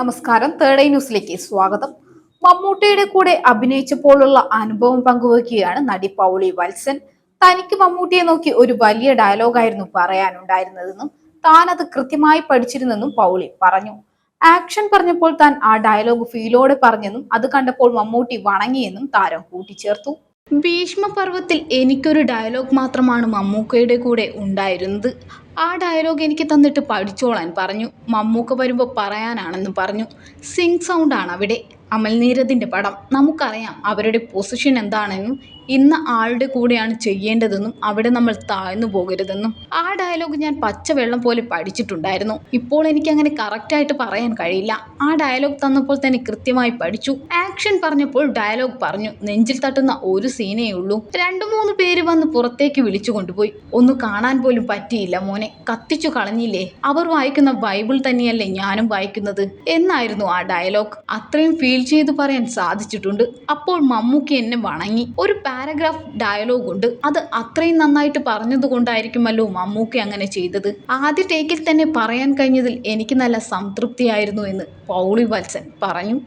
നമസ്കാരം. Third eye ന്യൂസിലേക്ക് സ്വാഗതം. മമ്മൂട്ടിയുടെ കൂടെ അഭിനയിച്ചപ്പോഴുള്ള അനുഭവം പങ്കുവയ്ക്കുകയാണ് നടി പൗളി വത്സൻ. തനിക്ക് മമ്മൂട്ടിയെ നോക്കി ഒരു വലിയ ഡയലോഗായിരുന്നു പറയാനുണ്ടായിരുന്നതെന്നും താൻ അത് കൃത്യമായി പഠിച്ചിരുന്നെന്നും പൗളി പറഞ്ഞു. ആക്ഷൻ പറഞ്ഞപ്പോൾ താൻ ആ ഡയലോഗ് ഫീലോടെ പറഞ്ഞെന്നും അത് കണ്ടപ്പോൾ മമ്മൂട്ടി വണങ്ങിയെന്നും താരം കൂട്ടിച്ചേർത്തു. ഭീഷ്മപർവത്തിൽ എനിക്കൊരു ഡയലോഗ് മാത്രമാണ് മമ്മൂക്കയുടെ കൂടെ ഉണ്ടായിരുന്നത്. ആ ഡയലോഗ് എനിക്ക് തന്നിട്ട് പഠിച്ചോളാൻ പറഞ്ഞു. മമ്മൂക്ക വരുമ്പോൾ പറയാനാണെന്ന് പറഞ്ഞു. സിങ് സൗണ്ടാണ് അവിടെ. അമൽ നീരദിന്റെ പടം. നമുക്കറിയാം അവരുടെ പൊസിഷൻ എന്താണെന്നും ഇന്ന് ആളുടെ കൂടെയാണ് ചെയ്യേണ്ടതെന്നും അവിടെ നമ്മൾ താഴ്ന്നു പോകരുതെന്നും. ആ ഡയലോഗ് ഞാൻ പച്ചവെള്ളം പോലെ പഠിച്ചിട്ടുണ്ടായിരുന്നു. ഇപ്പോൾ എനിക്ക് അങ്ങനെ കറക്റ്റായിട്ട് പറയാൻ കഴിയില്ല. ആ ഡയലോഗ് തന്നപ്പോൾ തന്നെ കൃത്യമായി പഠിച്ചു. ആക്ഷൻ പറഞ്ഞപ്പോൾ ഡയലോഗ് പറഞ്ഞു. നെഞ്ചിൽ തട്ടുന്ന ഒരു സീനേ ഉള്ളൂ. രണ്ടു മൂന്ന് പേര് വന്ന് പുറത്തേക്ക് വിളിച്ചു കൊണ്ടുപോയി. ഒന്ന് കാണാൻ പോലും പറ്റിയില്ല മോനെ. കത്തിച്ചു കളഞ്ഞില്ലേ? അവർ വായിക്കുന്ന ബൈബിൾ തന്നെയല്ലേ ഞാനും വായിക്കുന്നത്? എന്നായിരുന്നു ആ ഡയലോഗ് അത്രയും ഫീൽ ചെയ്ത് പറയാൻ സാധിച്ചിട്ടുണ്ട്. അപ്പോൾ മമ്മൂക്കി എന്നെ വണങ്ങി. ഒരു പാരഗ്രാഫ് ഡയലോഗ് ഉണ്ട്. അത് അത്രയും നന്നായിട്ട് പറഞ്ഞതുകൊണ്ടായിരിക്കുമല്ലോ മമ്മൂക്കി അങ്ങനെ ചെയ്തത്. ആദ്യ ടേക്കിൽ തന്നെ പറയാൻ കഴിഞ്ഞതിൽ എനിക്ക് നല്ല സംതൃപ്തിയായിരുന്നു എന്ന് പൗളി വത്സൻ പറഞ്ഞു.